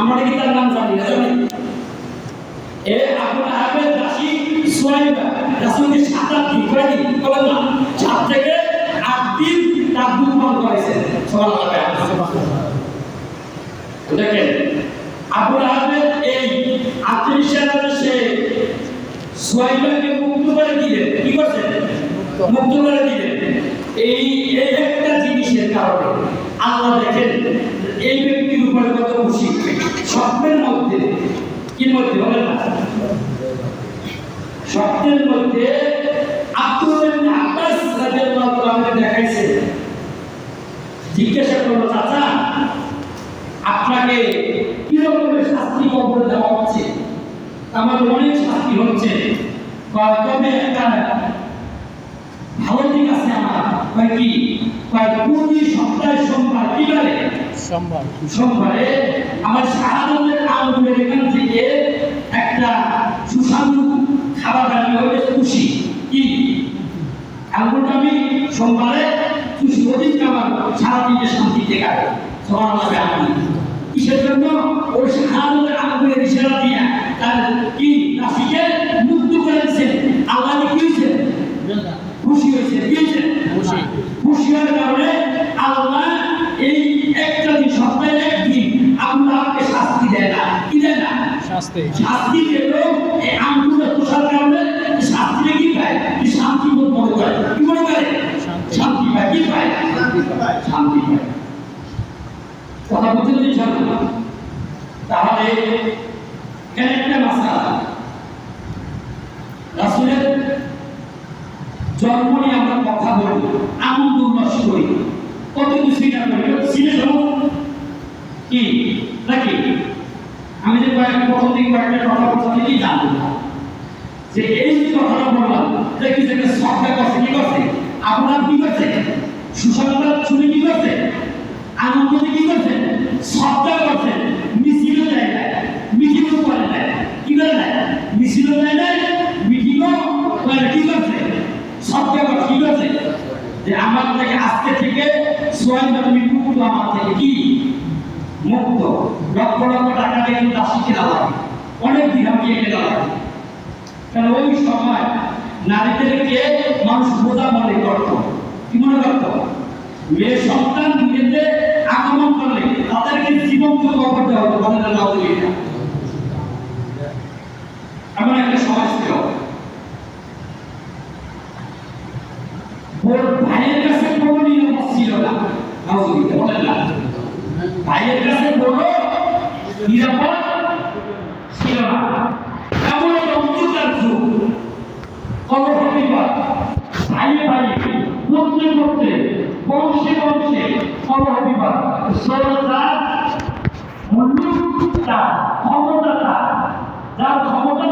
আমরা কি নাম জানি না জানি এ আবু আহমেদ দাসী সোয়াইবা রাসূলকে সাতার দিন কয়দিন বলেন না। চার থেকে আট দিন তার দুধ পান করেছে। সুবহানাল্লাহ দেখেন আবু আহমেদ এই আত্মবিশ্বাসে সে সোয়াইবাকে মুক্ত করে দিলেন। কি করছে মুক্ত করে দিলেন। এই এই জিনিসের কারণে। আল্লাহ দেখেন, এই ব্যক্তির উপরে কত খুশি। স্বপ্নের মধ্যে কি মধ্যে বলেন না? স্বপ্নের মধ্যে দেখাইছে। আমার অনেক শাস্তি হচ্ছে। ভালো দিক আছে আমার কয় কি? কয় প্রতি সপ্তাহে সোমবার কি বারে সোমবার। সোমবারে আমার শাহাদতের আঙ্গুলের এখান থেকে একটা সুস্বাদু খাবার আমি হলে খুশি। কি? আঙ্গুলটা আমি সোমবারে খুশি অধিক আমার সারাদিনে শান্তিতে কাটে সবার আমাকে আমি কিসের জন্য? ওই শাহাদতের আঙ্গুলের ইশারা দিয়া। তার কি রাশিকে শাস্তি পেল এই তুষার কারণে শাস্তিটা কি পায়? কি শান্তি বোধ মনে করে। কি মনে করে? শান্তি। পায়। কি পায়? শান্তি পায়। কথা বুঝতে দিচ্ছেন তাহলে এখানে একটা মাসা রাসুলের জন্ম নিয়ে আমরা কথা বলি আনন্দ উল্লাস করি। কত কিছুই না করি কি? নাকি? আমি যে কয়েক প্রথম দিন কয়েকটা কথা বলছি আমি কি জানব? যে এই যে কথাটা বললাম দেখি যে একটা শ্রদ্ধা করছে, কি করছে? আপনার কি করছে সুসংবাদ শুনে কি করছে আনন্দ কি করছে শ্রদ্ধা করছে মিছিলও দেয় না মিছিলও করে না কি করে না মিছিলও দেয় না করে। কি করছে? শ্রদ্ধা করছে, কি করছে? যে আমার থেকে আজকে থেকে তুমি মুক্ত আমার থেকে কি? মুক্ত। লক্ষ লক্ষ টাকা দিয়ে দাসী কেনা লাগে অনেক দিন আমি কেনা লাগে কারণ ওই সময় নারীদেরকে মানুষ বোঝা মনে করত কি মনে করত? মেয়ে সন্তান বিয়েতে আগমন করলে তাদেরকে জীবন্ত করতে হতো বলে না নাউজুবিল্লাহ এমন একটা সমাজ ছিল ওর ভাইয়ের কাছে কোনো নিরাপদ ছিল না নাউজুবিল্লাহ বলেন না ভাইয়ের কাছে কোনো নিরাপদ ছিল না। এমন অন্ধকার যুগ কলহবিবাদ ভাইয়ে ভাইয়ে পুত্রে পুত্রে বংশে বংশে কলহবিবাদ সরকার মুলুক তার ক্ষমতা তার যার ক্ষমতা